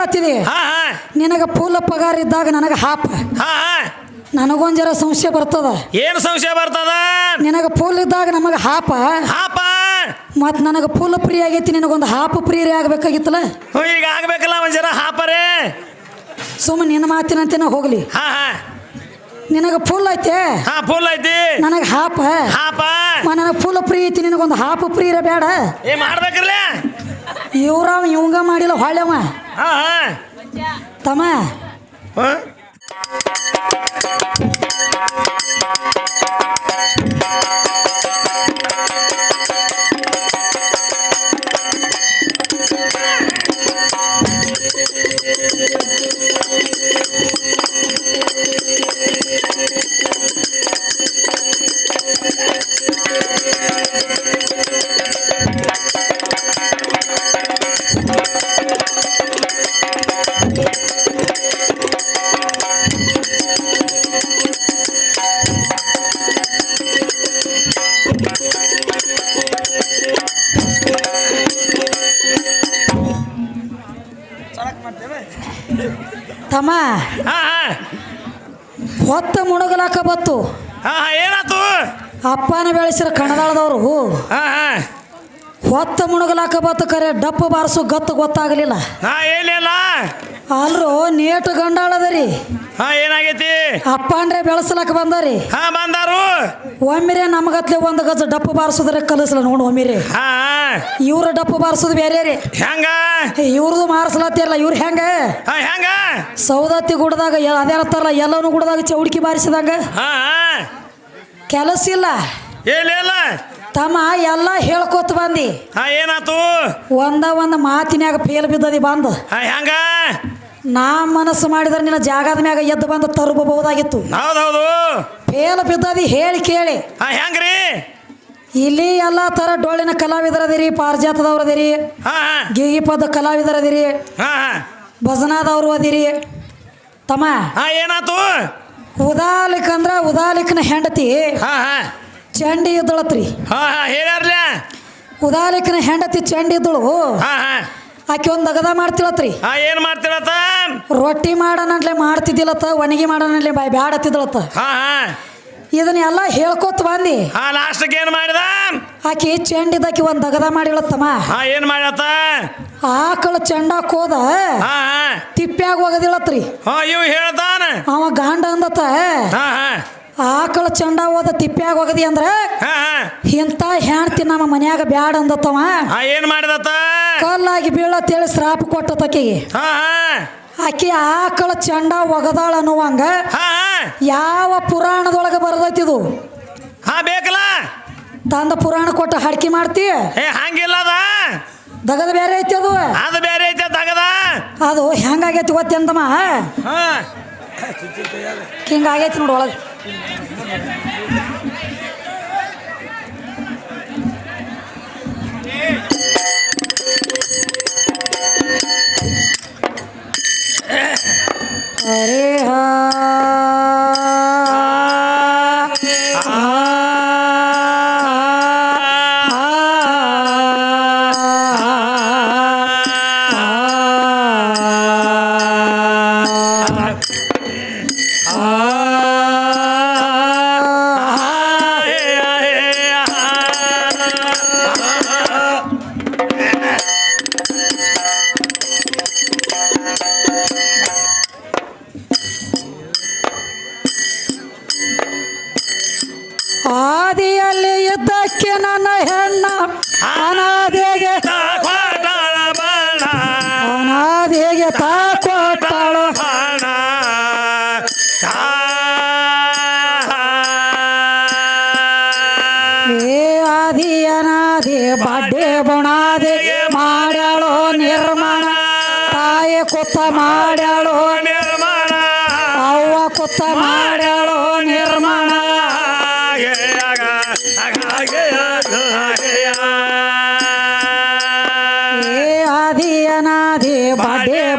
ಹತ್ತಿದೆ ನಿನಗ ಪೂಲ ಪಗಾರ ಇದ್ದಾಗ ನನಗ ಹಾಪ. ಹಾ ಹಾ. ನನಗೊಂದ್ ಜರ ಸಂಶಯ ಬರ್ತದ. ಏನು ಸಂಶಯ ಬರ್ತದ? ನಿನಗ ಪೂಲ್ ಇದ್ದಾಗ ನಮಗ ಹಾಪ. ಹಾಪ. ಮತ್ ನನಗ ಫುಲ್ ಪ್ರೀ ಆಗೈತಿ ನಿನಗೊಂದು ಹಾಪ ಫ್ರೀ ಆಗ್ಬೇಕಾಗಿತ್ತಲ್ಲ ಈಗ ಆಗ್ಬೇಕಲ್ಲ ಒಂದ್ ಜರ ಹಾಪರೇ. ಸುಮ್ಮ ನಿನ್ನ ಮಾತಿನಂತೆ ನಾ ಹೋಗ್ಲಿ. ನಿನಗ ಫುಲ್ ಐತೆ? ಹಾ ಫುಲ್ ಐತಿ. ನನಗ ಹಾಪ. ಹಾಪ. ನನಗ ಫುಲ್ ಪ್ರೀ ಐತಿ ನಿನಗೊಂದು ಹಾಪ ಪ್ರೀ ಇರ ಬೇಡ. ಏ ಮಾಡ್ಬೇಕ್ರಲ್ಲ ಇವ್ರವ ಇವಂಗ ಮಾಡಿಲ್ಲ ಹೊಳ್ಳೆವ. ಹಾ ಹಾ. ತಮ್ಮ. ಹಾ? ತಮ್ಮ ಹಾ ಹಾ. ಹೊತ್ತ ಮುಣಗಲಾಕ ಬತ್ತು. ಹಾ ಹಾ ಏನಾತು? ಅಪ್ಪನ ಬೆಳೆಸಿರ ಕಣದಾಳದವರು. ಹಾ. ಹಾ ಹೊತ್ತ ಮುಣಗಲಾಕ ಬತ್ತು ಕರೆ ಡಪ್ಪ ಬಾರಿಸು ಗತ್ತು ಗೊತ್ತಾಗಲಿಲ್ಲ. ಏನಿಲ್ಲ ಅಲ್ರು ನೇಟು ಗಂಡಾಳದರಿ. ಹಾ ಏನಾಗೈತಿ? ಅಪ್ಪ ಅಂದ್ರೆ ಬೆಳೆಸಲಕ್ಕ ಬಂದರಿ. ಹಾ ಬಂದಾರು. ಒಮ್ಮಿರೆ ನಮಗತ್ಲೆ ಒಂದು ಗಜ ಡಪ್ಪ ಬಾರಿಸೋದ್ರೆ ಕಲಿಸಲ್ಲ ನೋಡು ಒಮ್ಮಿರೆ. ಹಾ ಇವ್ರ ಡಪ್ಪು ಬಾರಿಸೋದು ಬೇರೆ ರೀ. ಹೆಂಗ? ಇವ್ರದ್ದು ಮಾರಿಸ್ಲತ್ತಿರಲ್ಲ ಇವ್ರು ಹೆಂಗ? ಹೆಂಗ? ಸೌದತ್ತಿ ಗುಡ್ದಾಗ ಅದೇನತ್ತಾರಲ್ಲ ಎಲ್ಲನೂ ಗುಡ್ದಾಗ ಚೌಡಿಕಿ ಬಾರಿಸಿದಂಗ? ಹಾ ಕೆಲಸ ಇಲ್ಲ. ಏನಿಲ್ಲ ತಮ್ಮ ಎಲ್ಲ ಹೇಳ್ಕೊತ ಬಂದಿ. ಹಾ ಏನಾತು? ಒಂದ ಒಂದು ಮಾತಿನ್ಯಾಗ ಫೇಲ್ ಬಿದ್ದದಿ ಬಂದು. ಹಾ ಹೆಂಗ? ನಾ ಮನಸ್ಸು ಮಾಡಿದ್ರೆ ನಿನ್ನ ಜಾಗದ ಮ್ಯಾಗ ಎದ್ದು ಬಂದು ತರಬಹುದಾಗಿತ್ತು ಹೌದೌದು ಫೇಲ್ ಬಿದ್ದದಿ ಹೇಳಿ ಕೇಳಿ. ಹಾ ಹೆಂಗ್ರಿ? ಇಲ್ಲಿ ಎಲ್ಲ ತರ ಡೊಳ್ಳಿನ ಕಲಾವಿದರದಿರಿ ಪಾರಿಜಾತದವ್ರು ಅದಿರಿ ಹಾ ಹಾ. ಗೀಗಿ ಪದ ಕಲಾವಿದರದಿರಿ ಹಾ ಹಾ. ಭಜನಾದವರು ಅದಿರಿ. ತಮ್ಮ ಹಾ ಏನಾತು? ಉದಾಲಿಕ್ ಅಂದ್ರ ಉದಾಲಿಕ್ನ ಹೆಂಡತಿ ಹಾ ಹಾ. ಚಂಡಿ ಇದ್ದಳತ್ರಿ. ಹಾ ಹಾ. ಹೇಳ್ಯಾರ್ಲ ಉದಾಲಿಕ್ನ ಹೆಂಡತಿ ಚಂಡಿ ಇದ್ದಳು. ಹಾ ಹಾ. ಆಕೆ ಒಂದು ಅಗದ ಮಾಡ್ತಿಳತ್ರಿ. ಹಾ ಏನ್ ಮಾಡ್ತೀರತ್ತ ರೊಟ್ಟಿ ಮಾಡೋಣ ಮಾಡ್ತಿದ್ದಿಲತ್ತ ಒಣಗಿ ಮಾಡೋಣ ಬಾಯ್ ಬ್ಯಾಡತ್ತಿದ್ದಳತ್ತ. ಹಾ ಹಾ. ಇದನ್ನೆಲ್ಲ ಹೇಳ್ಕೊತ ಬಂದಿ ಆ ಲಾಸ್ಟ್ಗೆ ಏನ್ ಮಾಡಿದ? ಆಕಿ ಚೆಂಡಿದಾಕಿ ಒಂದು ದಗದ ಮಾಡಿಳತ್ತಮ್ಮ ಹಾ ಏನ್ ಮಾಡತ್ತ ಆಕಳ ಚೆಂಡಾಕ್ ಹೋದ. ಹಾ ಹಾ ತಿಪ್ಪ್ಯಾಗ ಒಗದಿಳತ್ರಿ ಹಾ ಇವ್ ಹೇಳ್ತಾನ. ಅವ ಗಾಂಡ ಅಂದತ್ತ. ಹಾ ಹಾ ಆಕಳ ಚಂಡ ಹೋದ ತಿಪ್ಪ್ಯಾಗ ಹೋಗದಿ ಅಂದ್ರ ಇಂತ ಹೆಣ್ತಿ ನಮ್ಮ ಮನ್ಯಾಗ ಬ್ಯಾಡ ಅಂದತ್ತವ. ಏನ್ ಮಾಡಿದತ್ತ? ಕಲ್ಲಾಗಿ ಬೀಳತ್ತೇಳಿ ಶ್ರಾಪ ಕೊಟ್ಟತಕಿಗೆ ಆಕಿ ಆಕಳ ಚಂಡ ಒಗದಾಳ ಅನ್ನುವಂಗ ಹಾ ಯಾವ ಪುರಾಣದೊಳಗೆ ಬರದೈತಿ ಹಾ ಬೇಕಲ್ಲ? ತಂದ ಪುರಾಣ ಕೊಟ್ಟು ಹಡ್ಕಿ ಮಾಡ್ತಿ? ಏ ಹಂಗಿಲ್ಲ ಅದ. ದಗದ ಬೇರೆ ಐತಿ ಅದು? ಅದು ಬೇರೆ ಐತೆ ತಗದ ಅದು ಹೆಂಗಾಗೈತಿ ಗೊತ್ತೇಂತಮ್ಮ ಹಾ. ಹಿಂಗಾಗೈತಿ ನೋಡು ಒಳಗೆ ಅರೆ ನನ್ನ ಹೆಣ್ಣ. ಅನಾದೆಗೆ ಅನಾದೆಗೆ ತಾ ಕೊಟ್ಟಳು ಏ ಆದಿ ಅನಾದಿ, ಬಡ್ಡೆ ಬುಣಾದಿ, ಮಾಡ್ಯಾಳು ನಿರ್ಮಾಣ. ತಾಯಿ ಕುತ್ತ ಮಾಡ್ಯಾಳು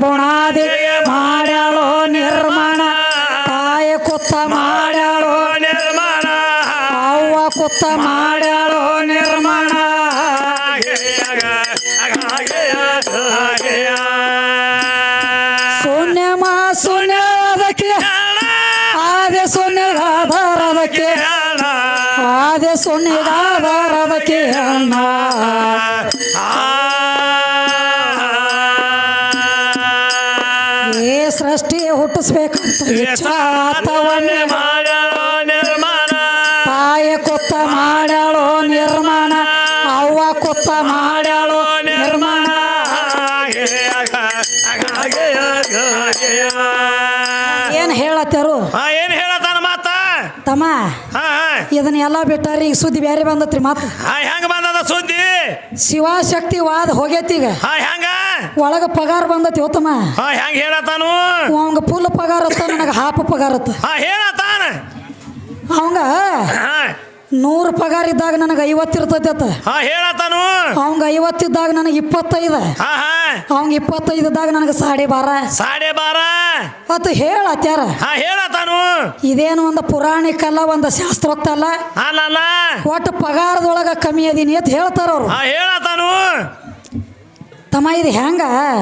ಬುಣಾದಿ ಮಾಡ್ಯಾಳೋ ನಿರ್ಮಾಣ ತಾಯಿ ಕುತ್ತ ಮಾಡ್ಯಾಳೋ ನಿರ್ಮಾಣ ಅವ್ವ ಕುತ್ತ ಮಾಡ್ಯಾಳೋ ನಿರ್ಮಾಣ ಶೂನ್ಯ ಮಾ ಶೂನ್ಯದಕ್ಕೆ ಆದೆ ಶೂನ್ಯದಾದರದಕ್ಕೆ ಆದೆ ಶೂನ್ಯದಾದರದಕ್ಕೆ ಅಣ್ಣ ನಿರ್ಮಾಣ. ತಾಯ ಕುತ್ತ ಮಾಡ್ಯಾಳೋ ನಿರ್ಮಾಣ. ಅವ್ವ ಕೊತ್ತ ಮಾಡ್ಯಾಳೋ ನಿರ್ಮಾಣ. ಏನ್ ಹೇಳತ್ತಾರು? ಏನ್ ಹೇಳತ್ತಾನ ಮಾತ? ತಮ್ಮ ಇದನ್ನೆಲ್ಲ ಹಾ. ಇದನ್ನ ಎಲ್ಲ ಬಿಟ್ಟಾರಿ ಈಗ ಸುದ್ದಿ ಬೇರೆ ಬಂದತ್ರಿ ಮಾತು. ಹೆಂಗ ಬಂದದ ಸುದ್ದಿ? ಶಿವಶಕ್ತಿ ವಾದ ಹೋಗೈತಿ ಈಗ. ಹಾ ಹೆಂಗ ಒಳಗ ಪಗಾರ ಬಂದತಿ ಉತ್ತಮ. ಹಾ ಹೆಂಗ ಹೇಳತಾನು ಅವಂಗ ಫುಲ್ ಪಗಾರ ಅತ್ತ ನನಗೆ ಹಾಫ್ ಪಗಾರ ಅತ್ತ. ಹಾ ಹೇಳತಾನ ಅವಂಗ ನೂರು ಪಗಾರ ಇದ್ದಾಗ ನನಗೆ ಐವತ್ತು ಇರ್ತೈತೆ ಅತ್ತ. ಹಾ ಹೇಳತಾನು ಅವಂಗ ಐವತ್ತಿದ್ದಾಗ ನನಗೆ ಇಪ್ಪತ್ತೈದು. ಹಾ ಹಾ. ಅವಂಗ ಇಪ್ಪತ್ತೈದು ಇದ್ದಾಗ ನನಗೆ ಸಾಡೆ ಬಾರ. ಸಾಡೆ ಬಾರ? ಅತ್ ಹೇಳತ್ಯಾರ ಹಾ ಹೇಳತಾನು ಇದೇನು ಒಂದು ಪುರಾಣಿಕಲ್ಲ ಒಂದು ಶಾಸ್ತ್ರೋಕ್ತ ಅಲ್ಲ? ಅಲ್ಲ ಒಟ್ಟು ಪಗಾರದೊಳಗ ಕಮ್ಮಿ ಅದೀನಿ ಅಂತ ಹೇಳ್ತಾರ ಅವರು. ಹಾ ಹೇಳತಾನು ತಮ್ಮ ಇದು ಹೆಂಗ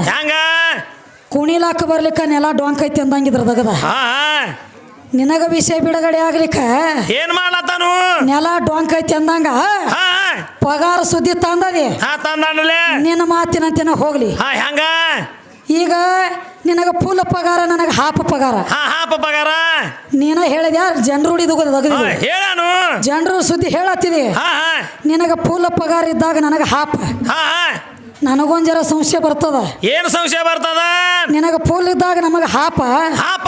ಹೆಂಗ ಕುಣಿಲಾಕ ಬರ್ಲಿಕ್ಕ ನೆಲ ಡೊಂಕೈತಿ ಅಂದಂಗಿದ್ರ ದಗದ. ಹಾ. ನಿನಗ ವಿಷಯ ಬಿಡುಗಡೆ ಆಗ್ಲಿಕ್ಕ? ಏನ್ ಮಾಡ್ಲತ್ತಾನು? ನೆಲ ಡೊಂಕ್ ಐತಿ ಅಂದಂಗ ಪಗಾರ ಸುದ್ದಿ ತಂದದಿ. ನಿನ್ನ ಮಾತಿನಂತೆನ ಹೋಗ್ಲಿ. ಹೆಂಗ? ಈಗ ನಿನಗ ಫುಲ್ ಪಗಾರ ನನಗೆ ಹಾಪ ಪಗಾರ. ಹಾ ಹಾ ಪಗಾರ. ನೀನ ಹೇಳಿದ್ಯಾ ಜನರು ಹೇಳಾನು. ಜನರು ಸುದ್ದಿ ಹೇಳತ್ತಿದಿ. ನಿನಗ ಫುಲ್ ಪಗಾರ ಇದ್ದಾಗ ನನಗೆ ಹಾಪ. ನನಗೊಂದ್ ಜರ ಸಂಶಯ ಬರ್ತದ. ಏನ್ ಸಂಶಯ ಬರ್ತದ? ನಿನಗ ಫುಲ್ ಇದ್ದಾಗ ನಮಗೆ ಹಾಪ. ಹಾಪ?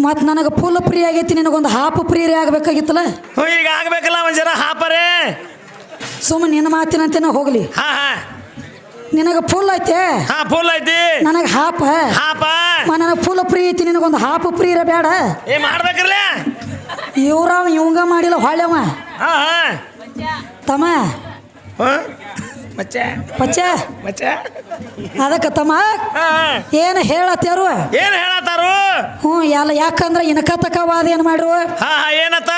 ಮತ್ ನನಗೆ ಫುಲ್ ಫ್ರೀ ಆಗೈತಿ ನಿನಗೊಂದು ಹಾಪ್ ಫ್ರೀ ಆಗ್ಬೇಕಾಗಿತ್ತಲ್ಲ? ಹ್ಞೂ, ಈಗ ಆಗ್ಬೇಕಲ್ಲ ಒಂದ್ ಜನ ಹಾಪರೇ. ಸುಮ್ಮನೆ ನಿನ್ನ ಮಾತಿನಂತೆನ ಹೋಗ್ಲಿ. ಹಾ ಹಾ. ನಿನಗೆ ಫುಲ್ ಐತೆ? ಹಾ ಫುಲ್ ಐತಿ. ನನಗೆ ಹಾಪ. ಹಾಪ. ನನಗೆ ಫುಲ್ ಫ್ರೀ ಐತಿ ನಿನಗೊಂದು ಹಾಪ್ ಫ್ರೀ ಇರ ಬೇಡ ಏ ಮಾಡ್ಬೇಕ್ರಲ್ಲ ಇವ್ರ ಇವಂಗ ಮಾಡಿಲ್ಲ ಹೊಳ್ಯವ ಹಾ ಹಾ. ತಮ್ಮ ಹಾ? ಮಚ್ಚೆ. ಅದಕ್ಕೆ ತಮ್ಮ. ಏನು ಹೇಳತ್ಯಾರು ಏನ್ ಹೇಳತ್ತಾರು? ಹ್ಞೂ ಎಲ್ಲ ಯಾಕಂದ್ರೆ ಇನಕತ್ತಕ ವಾದ ಏನು ಮಾಡ್ರು? ಹಾ ಹಾ ಏನತ್ತ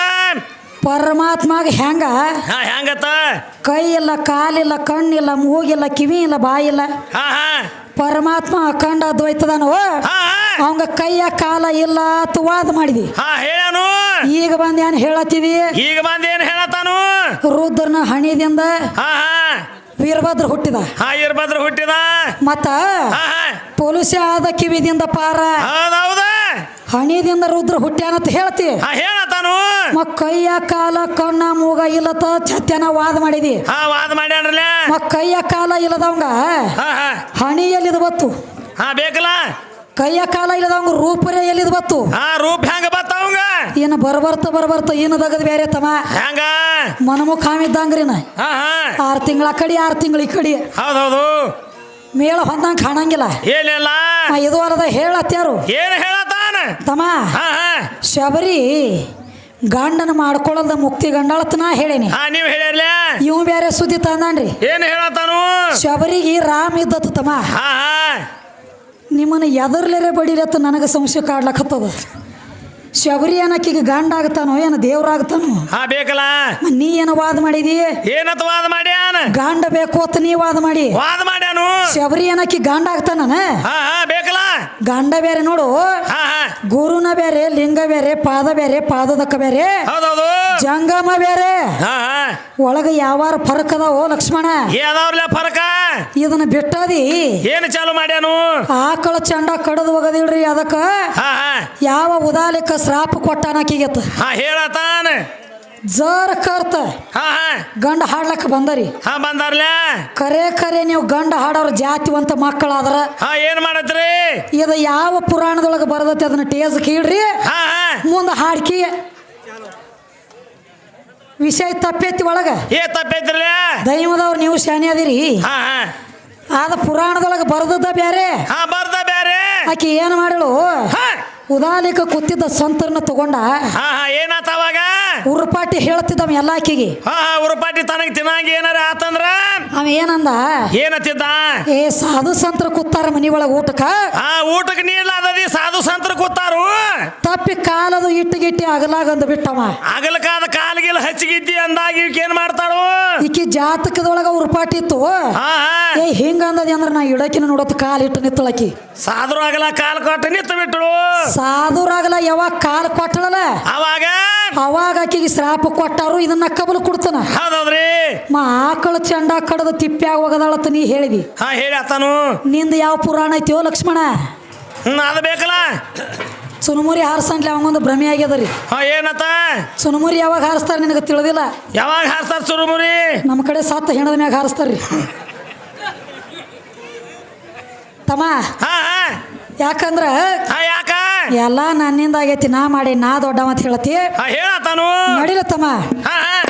ಪರಮಾತ್ಮಾಗ ಹೆಂಗ ಹಾ ಹೆಂಗತ್ತ ಕೈ ಇಲ್ಲ ಕಾಲಿಲ್ಲ ಕಣ್ಣಿಲ್ಲ ಮೂಗಿಲ್ಲ ಕಿವಿ ಇಲ್ಲ ಬಾಯಿಲ್ಲ ಇಲ್ಲ. ಹಾ ಪರಮಾತ್ಮ ಅಖಂಡ ದ್ವೈತದನು ಹಾ ಹಾ. ಅವಂಗ ಕೈಯ ಕಾಲ ಇಲ್ಲ ಅಂತ ವಾದ ಮಾಡಿದಿ. ಹಾ ಹೇಳನು ಈಗ ಬಂದು ಏನು ಹೇಳತ್ತಿದಿ? ಈಗ ಬಂದ್ ಏನ್ ಹೇಳತ್ತಾನು? ರುದ್ರನ ಹಣಿದಿಂದ ಹಾ ಹಾ. ವೀರಭದ್ರ ಹುಟ್ಟಿದ. ಹಾ ವೀರಭದ್ರ ಹುಟ್ಟಿದ. ಮತ್ತ ಪೊಲೀಸ ಆದ ಕಿವಿದಿಂದ ಪಾರ. ಹೌದೌದ ಹಣಿದಿಂದ ರುದ್ರ ಹುಟ್ಟ್ಯಾನಂತ ಹೇಳ್ತಿ. ಕೈಯ ಕಾಲ ಕಣ್ಣ ಮೂಗ ಇಲ್ಲತ ಚತ್ಯನ ವಾದ ಮಾಡಿದಿ. ಹಾ ವಾದ ಮಾಡ್ಯಾನ್ರಲ್ಲ. ಕೈಯ ಕಾಲ ಇಲ್ಲದವಂಗ ಹಣಿಯಲ್ಲಿ ಬತ್ತು ಹಾ ಬೇಕಲ್ಲ. ಕೈಯ ಕಾಲ ಇಲ್ಲದವಂಗ ರೂಪರೇ ಎಲ್ಲಿದ್ ಬತ್ತು? ಆ ರೂಪ ಹೆಂಗ ಬತ್ತಾವಂಗ ಏನು ಬರ್ಬರ್ತ ಬರ್ಬರ್ತ ಏನು ದಗದ್ ಬೇರೆ ತಮ್ಮ? ಹೆಂಗ? ಮನಮುಖ ಹಾಮಿದ್ದಂಗ್ರಿನ ನಾ ಆರ್ ತಿಂಗಳ ಕಡಿ ಆರು ತಿಂಗಳ ಈ ಕಡಿ. ಹೌದೌದು. ಮೇಳ ಹೊಂದಂಗ ಕಾಣಂಗಿಲ್ಲ. ಏನಿಲ್ಲ? ಇದು ಅಲ್ಲದ ಹೇಳತ್ಯಾರು ಏನು ಹೇಳತ್ತಾನ? ತಮ್ಮ ಶಬರಿ ಗಂಡನ ಮಾಡ್ಕೊಳ್ಳಲ್ದ ಮುಕ್ತಿ ಗಂಡಳತ್ ನಾ ಹೇಳೇನಿ. ನೀವು ಹೇಳಿರ್ಲ? ಇವ್ ಬೇರೆ ಸುದ್ದಿ ತಂದಾನ್ರಿ. ಏನು ಹೇಳತ್ತಾನು? ಶಬರಿಗೆ ರಾಮ್ ಇದ್ದತ್ತು ತಮ್ಮ. ನಿಮ್ಮನ್ನ ಎದರ್ಲೆರೆ ಬಡಿರತ್ತ ನನಗೆ ಸಂಶಯ ಕಾಡ್ಲಕ್ಕತ್ತದ ಶಬರಿ ಏನಕ್ಕೀಗ ಗಂಡ ಆಗ್ತಾನೋ ಏನು ದೇವ್ರಾಗ್ತಾನೋ ಹಾ ಬೇಕಲ್ಲ. ನೀ ಏನು ವಾದ ಮಾಡಿದಿ? ಏನತ್ ವಾದ ಮಾಡ್ಯಾನ ಗಂಡ ಬೇಕು ಅಂತ ನೀ ವಾದ ಮಾಡಿ. ವಾದ ಮಾಡ್ಯಾನು ಶಬರಿ ಏನಕ್ಕಿ ಗಾಂಡ ಆಗ್ತಾನ ಬೇಕಲ್ಲ. ಗಂಡ ಬೇರೆ ನೋಡು. ಗುರುನ ಬೇರೆ ಲಿಂಗ ಬೇರೆ ಪಾದ ಬೇರೆ ಪಾದದಕ್ಕ ಬೇರೆ ಜಂಗಮ ಬೇರೆ. ಒಳಗ ಯಾವಾರ ಫರಕ್ ಅದಾವ ಲಕ್ಷ್ಮಣ? ಫರಕ? ಇದನ್ನ ಬಿಟ್ಟದಿ. ಏನು ಚಾಲು ಮಾಡ್ಯಾನು ಆಕಳ ಚಂಡ ಕಡದು ಹೋಗದಿಲ್ರಿ ಅದಕ್ಕ? ಯಾವ ಉದಾಲಿಕ ಶ್ರಾಪ ಕೊಟ್ಟಾನಕಿಗೆತ್ತ ಹೇಳತಾನ. ಜರ ಕರ್ತ. ಹಾ ಹಾ. ಗಂಡ ಹಾಡ್ಲಕ್ಕ ಬಂದರಿ. ಹಾ ಬಂದಾರ್ಲ. ಕರೆ ಕರೆ ನೀವು ಗಂಡ ಹಾಡೋರು ಜಾತಿವಂತ ಮಕ್ಕಳಾದ್ರ. ಹಾ ಏನ್ ಮಾಡತ್ರಿ? ಇದು ಯಾವ ಪುರಾಣದೊಳಗೆ ಬರದತ್ತೆ ಅದನ್ನ ಟೇಸ್ ಕೀಳ್ರಿ. ಹಾ ಹಾ. ಮುಂದೆ ಹಾಡ್ಕಿ. ವಿಷಯ ತಪ್ಪೈತಿ ಒಳಗ. ಏ ತಪ್ಪೈತ್ರಲ್ಲ ದೈವದವ್ರು ನೀವು ಶಾನೆ ಅದಿರಿ. ಹಾ ಹಾ. ಆದ ಪುರಾಣದೊಳಗೆ ಬರದದ್ದ ಬ್ಯಾರೆ. ಹಾ ಬರ್ದ ಬ್ಯಾರೆ. ಆಕಿ ಏನು ಮಾಡಳು ಹಾ. ಉದಾಲಿಕ ಕೂತಿದ್ದ ಸಂತರನ್ನ ತಗೊಂಡ. ಹಾ ಹಾ. ಏನಾತ ಅವಾಗ? ಉರುಪಾಟಿ ಹೇಳ್ತಿದ್ದವ ಎಲ್ಲ ಆಕಿಗೆ ಹಾ ಉರುಪಾಟಿ ತನಗ ತಿನ್ನಾಗ ಏನಾರ ಆತಂದ್ರ? ಅವ ಏನಂದ? ಏನತ್ತಿದ್ದ ಏ ಸಾಧು ಸಂತರ ಕೂತಾರ ಮನಿ ಒಳಗ ಊಟಕ್ಕ? ಆ ಊಟಕ್ಕೆ ನೀಡ್ಲಾದದಿ ಸಾಧು ಸಂತರ ಕೂತಾರು. ತಪ್ಪಿ ಕಾಲದು ಇಟ್ಟು ಗಿಟ್ಟಿ ಅಗಲಾಗಂದು ಬಿಟ್ಟವ. ಅಗಲಕಾದ ಕಾಲ್ಗಿಲ್ ಹಚ್ಚಿಗಿದ್ದಿ ಅಂದಾಗ ಇವಕ್ಕೆ ಏನ್ ಮಾಡ್ತಾರು ಈಕಿ ಜಾತಕದೊಳಗ ಉರುಪಾಟಿ ಇತ್ತು. ಏ ಹಿಂಗ ಅಂದದಿ ಅಂದ್ರೆ ನಾ ಇಡಕಿನ ನೋಡತ್ ಕಾಲ್ ಇಟ್ಟು ನಿತ್ತಳಕಿ ಸಾಧುರಾಗಲ ಕಾಲ್ ಕೊಟ್ಟು ನಿಂತು ಬಿಟ್ಟಳು ಅಗಲ ಯಾವಾಗ ಕಾಲ್ ಕೊಟ್ಟಳಲ್ಲ ಅವಾಗ? ಅವಾಗ ಆಕಿಗೆ ಶ್ರಾಪ ಕೊಟ್ಟಾರು ಇದನ್ನ ಕಬಲು ಕೊಡ್ತಾನ. ಹೌದೌದ್ರಿ? ಮಾ ಆಕಳ ಚಂಡ ಕಡದ ತಿಪ್ಪ್ಯಾಗ ಹೋಗದಾಳತ್ತ ನೀ ಹೇಳಿದಿ. ಹಾ ಹೇಳಿ ಆತನು. ನಿಂದ ಯಾವ ಪುರಾಣ ಐತಿಯೋ ಲಕ್ಷ್ಮಣ? ಹ್ಮ್ ಅದು ಬೇಕಲ್ಲ? ಸುನುಮುರಿ ಹಾರಿಸಂಟ್ಲೆ ಅವಂಗೊಂದು ಭ್ರಮೆ ಆಗ್ಯದ ರೀ. ಹಾ ಏನತ್ತ? ಸುನುಮುರಿ ಯಾವಾಗ ಹಾರಿಸ್ತಾರ ನಿನಗೆ ತಿಳಿದಿಲ್ಲ? ಯಾವಾಗ ಹಾರಿಸ್ತಾರ ಸುರುಮುರಿ ನಮ್ಮ ಕಡೆ ಸತ್ತ ಹೆಣದ ಮ್ಯಾಗ ಹಾರಿಸ್ತಾರ್ರಿ ತಮ್ಮ ಹಾ ಹಾ. ಯಾಕಂದ್ರ ಹಾ ಯಾಕ? ಎಲ್ಲ ನನ್ನಿಂದ ಆಗೈತಿ ನಾ ಮಾಡಿ ನಾ ದೊಡ್ಡ ಅಂತ ಹೇಳತಿ ಹಾ ಹೇಳತ್ತಾನು ನಡಿಲ ತಮ್ಮ ಹಾ ಹಾ.